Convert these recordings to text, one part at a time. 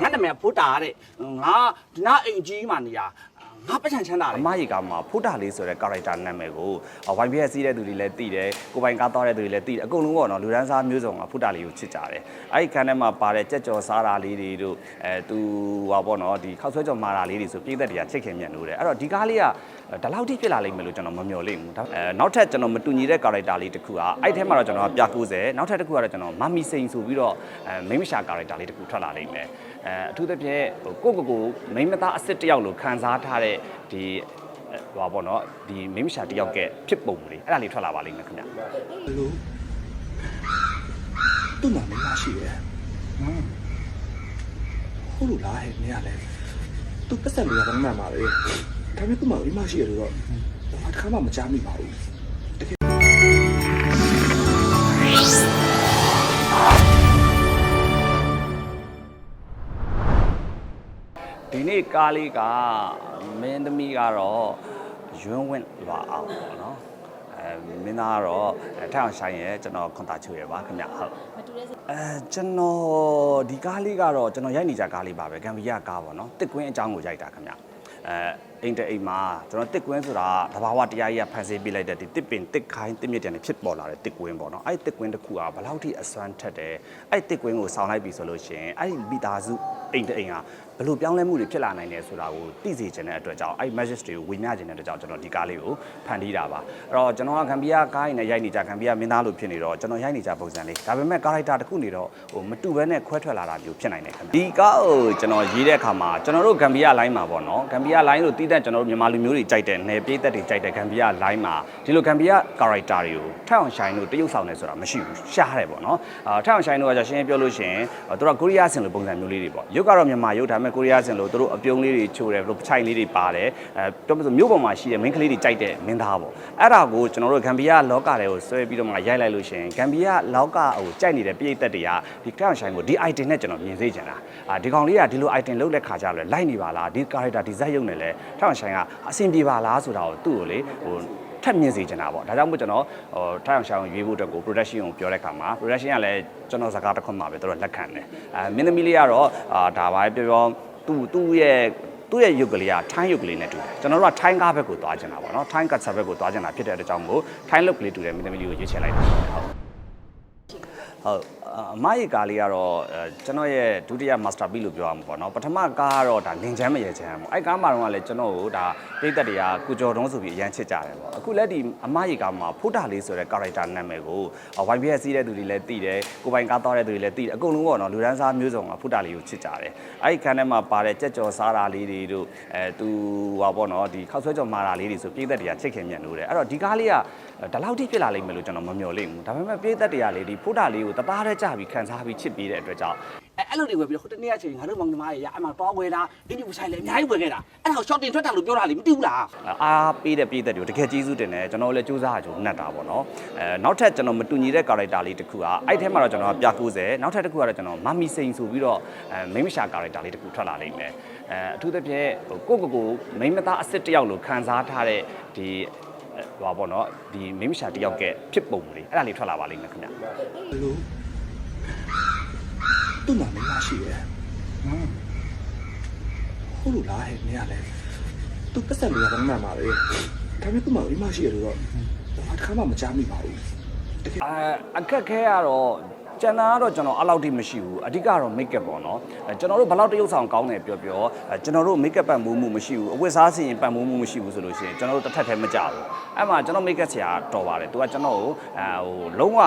ငါနာမည်ဖိုးတာတဲ့ငါဒီနာအိမ်ကြီးမှနေရ ငါပတ်ချန်ချမ်းတာလေအမကြီးကမှာဖုတာလေးဆိုတဲ့ character နာမည်ကို YBS စီးတဲ့သူတွေလည်းသိတယ်ကိုပိုင်ကားသွားတဲ့သူတွေလည်းသိတယ်အကုန်လုံးပေါ့နော်လူဒန်းစားမျိုးစုံကဖုတာလေးကိုချစ်ကြတယ်အဲ့ဒီခန်းထဲမှာပါတဲ့ကြက်ကြော်စားတာလေးတွေတို့အဲသူဟောပေါ့နော်ဒီခောက်ဆွဲကြော်မာတာလေးတွေဆိုပြည်သက်တွေကချစ်ခင်မြတ်လို့တယ်အဲ့တော့ဒီကားလေးကဒီလောက်ထိဖြစ်လာလိမ့်မယ်လို့ကျွန်တော်မမျှော်လင့်ဘူးဒါအဲနောက်ထပ်ကျွန်တော်မတူညီတဲ့ character လေးတစ်ခုကအဲ့ထဲမှာတော့ကျွန်တော်ကပြ90နောက်ထပ်တစ်ခုကတော့ကျွန်တော်မမီစိန်ဆိုပြီးတော့အဲမိန်းမရှာ character လေးတစ်ခုထွက်လာလိမ့်မယ်အဲအထူးသဖြင့်ဟိုကိုယ့်ကိုယ်ကိုမိန်းမသားအစ်စ်တစ်ယောက်လိုခံစားထားတဲ့ဒီဟိုပါပေါ့နော်ဒီမိန်းမရှာတယောက်ကဖြစ်ပုံလေးအဲ့ဒါလေးထွက်လာပါလိမ့်မယ်ခင်ဗျဘလို့သူ့မှာမမရှိရဲ့ဟမ်ဟုတ်လို့လားဟဲ့မရလဲသူပတ်သက်လို့ရတော့မှန်ပါလေဒါပေမဲ့သူ့မှာမမရှိရလို့တော့ဘာတစ်ခါမှမကြားမိပါဘူး နေ့ကားလေးကမင်းသမီးကတော့ရွန်းဝင့်လာအောင်ပေါ့နော်အဲမင်းသားကတော့အဲထိုင်အောင်ဆိုင်ရဲ့ကျွန်တော်ခွန်တာချိုရပါခင်ဗျဟုတ်မတူတဲ့အဲကျွန်တော်ဒီကားလေးကတော့ကျွန်တော်ရိုက်နေကြကားလေးပါပဲဂမ်ဘီယာကားပေါ့နော်တစ်ကွင်းအကြောင်းကိုရိုက်တာခင်ဗျအဲ အိမ်တအိမ်မှာကျွန်တော်တစ်ကွင်းဆိုတာတဘာဝတရားကြီးကဖန်ဆင်းပေးလိုက်တဲ့ဒီတစ်ပင်တစ်ခိုင်းတစ်မြစ်တန်တွေဖြစ်ပေါ်လာတဲ့တစ်ကွင်းပေါ့နော်အဲ့ဒီတစ်ကွင်းတစ်ခုကဘယ်လောက်ထိအစွမ်းထက်တယ်အဲ့ဒီတစ်ကွင်းကိုဆောင်းလိုက်ပြီဆိုလို့ရှိရင်အဲ့ဒီမိသားစုအိမ်တအိမ်ဟာဘယ်လိုပြောင်းလဲမှုတွေဖြစ်လာနိုင်တယ်ဆိုတာကိုသိစေချင်တဲ့အတွက်ကြောင့်အဲ့ဒီ message တွေကိုဝေမျှချင်တဲ့အတွက်ကြောင့်ကျွန်တော်ဒီကားလေးကိုဖန်တီးတာပါအဲ့တော့ကျွန်တော်ကဂမ်ဘီယာကားရင်နဲ့ရိုက်နေကြဂမ်ဘီယာမင်းသားလိုဖြစ်နေတော့ကျွန်တော်ရိုက်နေကြပုံစံလေးဒါပေမဲ့ character တစ်ခုနေတော့ဟိုမတူဘဲနဲ့ခွဲထွက်လာတာမျိုးဖြစ်နိုင်တယ်ခင်ဗျဒီကားကိုကျွန်တော်ရေးတဲ့အခါမှာကျွန်တော်တို့ဂမ်ဘီယာ line မှာပေါ့နော်ဂမ်ဘီယာ line လို့တီးတဲ့ကျွန်တော်တို့မြန်မာလူမျိုးတွေကြိုက်တဲ့နယ်ပြေးသက်တွေကြိုက်တဲ့ဂမ်ဘီယာ line မှာဒီလိုဂမ်ဘီယာ character တွေကိုထက်အောင်ရှိုင်းတို့တရုပ်ဆောင်နေဆိုတာမရှိဘူးရှားတယ်ပေါ့နော်အာထက်အောင်ရှိုင်းတို့ကじゃရှင်းရှင်းပြောလို့ရှိရင်သူတို့ကကိုရီးယားဆင်လိုပုံစံမျိုးလေးတွေပေါ့ရုပ်ကတော့မြန်မာရုပ်ဒါပေမဲ့ကိုရီးယားဆင်လိုသူတို့အပြုံးလေးတွေချိုးတယ်သူတို့ချိုင်လေးတွေပါတယ်အဲပြောမလို့မြို့ပေါ်မှာရှိတဲ့မင်းကလေးတွေကြိုက်တဲ့မင်းသားပေါ့အဲ့ဒါကိုကျွန်တော်တို့ဂမ်ဘီယာလောကတွေကိုဆွဲပြီးတော့မှရိုက်လိုက်လို့ရှိရင်ဂမ်ဘီယာလောကဟိုကြိုက်နေတဲ့ပြည်သက်တွေကဒီထက်အောင်ရှိုင်းကိုဒီ item နဲ့ကျွန်တော်မြင်စေချင်တာအာဒီကောင်လေးကဒီလို item လုတ်တဲ့ခါကြလဲလိုက်နေပါလားဒီ character ဒီဇက်ရုပ်နဲ့လဲထက်အောင်ရှိုင်းကအဆင်ပြေပါလားဆိုတာကိုသူ့ကိုလေဟိုထပ်မြင်စေချင်တာပေါ့ဒါကြောင့်မို့ကျွန်တော်ဟိုထိုင်အောင်ရှောင်းရွေးဖို့အတွက်ကို production ကိုပြောတဲ့ခါမှာ production ကလည်းကျွန်တော်စကားတစ်ခွန်းမှာပဲသူတို့လက်ခံတယ်အဲမင်းသမီးလေးကတော့အာဒါပါပဲပြောပြောသူ့သူ့ရဲ့သူ့ရဲ့ရုပ်ကလေးကထိုင်းရုပ်ကလေးနဲ့တူတယ်ကျွန်တော်တို့ကထိုင်းကားဘက်ကိုသွားချင်တာပေါ့နော်ထိုင်းကတ်ဆာဘက်ကိုသွားချင်တာဖြစ်တဲ့အတွက်ကြောင့်မို့ထိုင်းလုတ်ကလေးတူတဲ့မင်းသမီးလေးကိုရွေးချယ်လိုက်တာဟုတ် ဟုတ်အမရဲ့ကားလေးကတော့အဲကျွန်တော်ရဲ့ဒုတိယ master piece လို့ပြောရမှာပေါ့နော်ပထမကားကတော့ဒါလင်ချမ်းမရေချမ်းပေါ့အဲ့ကားမှာတော့လည်းကျွန်တော်ကိုဒါပိတ်သက်တွေကကုကျော်တုံးဆိုပြီးအရန်ချစ်ကြတယ်ပေါ့အခုလက်ဒီအမရဲ့ကားမှာဖိုးတာလေးဆိုတဲ့ character နာမည်ကို YBS စီးတဲ့သူတွေလည်းသိတယ်ကိုပိုင်ကားသွားတဲ့သူတွေလည်းသိတယ်အကုန်လုံးပေါ့နော်လူဒန်းစားမျိုးစုံကဖိုးတာလေးကိုချစ်ကြတယ်အဲ့ဒီခန်းထဲမှာပါတဲ့ကြက်ကြော်စားတာလေးတွေတို့အဲသူဟောပေါ့နော်ဒီခောက်ဆွဲကြော်မာတာလေးတွေဆိုပိတ်သက်တွေကချစ်ခင်မြတ်လို့တယ်အဲ့တော့ဒီကားလေးကဒီလောက်ထိဖြစ်လာလိမ့်မယ်လို့ကျွန်တော်မမျှော်လင့်ဘူးဒါပေမဲ့ပိတ်သက်တွေကလေဒီဖိုးတာလေးကိုတသားတည်းကြပြီးခံစားပြီးချစ်ပြီးတဲ့အတွက်ကြောင့်အဲအဲ့လိုတွေဝယ်ပြီးတော့ဟိုတနေ့အချိန်ငါတို့မောင်နှမရဲ့ရအမှတော့ဝယ်တာအင်းဒီပဆိုင်လေအများကြီးဝယ်ခဲ့တာအဲ့ဒါကို shorting ထွက်တာလို့ပြောတာလေမသိဘူးလားအားပေးတဲ့ပြည်သက်တွေကိုတကယ်ကျေးဇူးတင်တယ်ကျွန်တော်လည်းစူးစမ်းကြိုးနှက်တာပေါ့နော်အဲနောက်ထပ်ကျွန်တော်မတူညီတဲ့ character လေးတစ်ခုကအဲ့ထဲမှာတော့ကျွန်တော်ပြ90နောက်ထပ်တစ်ခုကတော့ကျွန်တော်မမီစိန်ဆိုပြီးတော့အဲမိန်းမရှာ character လေးတစ်ခုထွက်လာလိမ့်မယ်အဲအထူးသဖြင့်ဟိုကိုယ့်ကိုယ်ကိုမိန်းမသားအစ်စ်တစ်ယောက်လိုခံစားထားတဲ့ဒီ ဟိုပါပေါ့နော်ဒီမိန်းမရှာတစ်ယောက်ကဖြစ်ပုံလေးအဲ့ဒါလေးထွက်လာပါလိမ့်မယ်ခင်ဗျဘလို့သူ့မှာမရှိရဲ့ဟမ်ဟုတ်လို့လားဟဲ့မရလဲသူပတ်သက်လို့ရတော့မှန်ပါလေဒါပေမဲ့သူ့မှာမရှိရလို့တော့ဘာတစ်ခါမှမကြားမိပါဘူးအာအခက်ခဲကတော့ ကျန်တာကတော့ကျွန်တော်အဲ့လောက်ထိမရှိဘူးအဓိကတော့ make up ပေါ့နော်အဲကျွန်တော်တို့ဘယ်လောက်တရုပ်ဆောင်ကောင်းတယ်ပြောပြောအဲကျွန်တော်တို့ make up ပတ်မိုးမှုမရှိဘူးအဝတ်စားစီရင်ပတ်မိုးမှုမရှိဘူးဆိုလို့ရှိရင်ကျွန်တော်တို့တစ်ထပ်တည်းမကြဘူးအဲ့မှာကျွန်တော် make up ဆရာတော်ပါတယ်သူကကျွန်တော်ကိုအဲဟိုလုံးဝ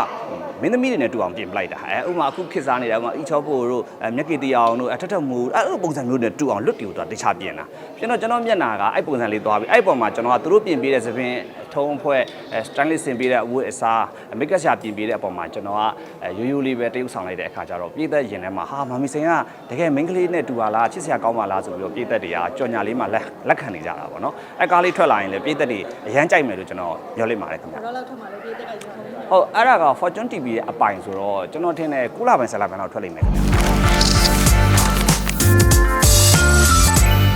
မင်းသမီးတွေနဲ့တူအောင်ပြင်ပလိုက်တာအဲဥပမာအခုခေတ်စားနေတာဥပမာအီချောဖို့တို့အဲမျက်ကေတရားအောင်တို့အထက်ထက်မူအဲ့လိုပုံစံမျိုးနဲ့တူအောင်လွတ်တူတော့တခြားပြင်တာကျွန်တော်ကျွန်တော်မျက်နာကအဲ့ပုံစံလေးသွားပြီးအဲ့ပုံမှာကျွန်တော်ကသူတို့ပြင်ပေးတဲ့သဖြင့် ထုံးဖွဲ့အဲ stylist ဆင်ပေးတဲ့အဝတ်အစား make up ဆရာပြင်ပေးတဲ့အပေါ်မှာကျွန်တော်ကအဲရိုးရိုးလေးပဲတရုပ်ဆောင်လိုက်တဲ့အခါကျတော့ပြည်သက်ရင်ထဲမှာဟာမမီစိန်ကတကယ် main ကလေးနဲ့တူပါလားချစ်စရာကောင်းပါလားဆိုပြီးတော့ပြည်သက်တွေကကြော်ညာလေးမှာလက်လက်ခံနေကြတာပေါ့နော်အဲကားလေးထွက်လာရင်လည်းပြည်သက်တွေအရန်ကြိုက်မယ်လို့ကျွန်တော်ပြောလိုက်ပါတယ်ခင်ဗျာတော့လောက်ထပ်မှာလည်းပြေးတက်ကရုံဆုံးဟုတ်အဲ့ဒါက Fortune TV ရဲ့အပိုင်ဆိုတော့ကျွန်တော်ထင်တယ်9လပိုင်း10လပိုင်းတော့ထွက်လိမ့်မယ်ခင်ဗျာ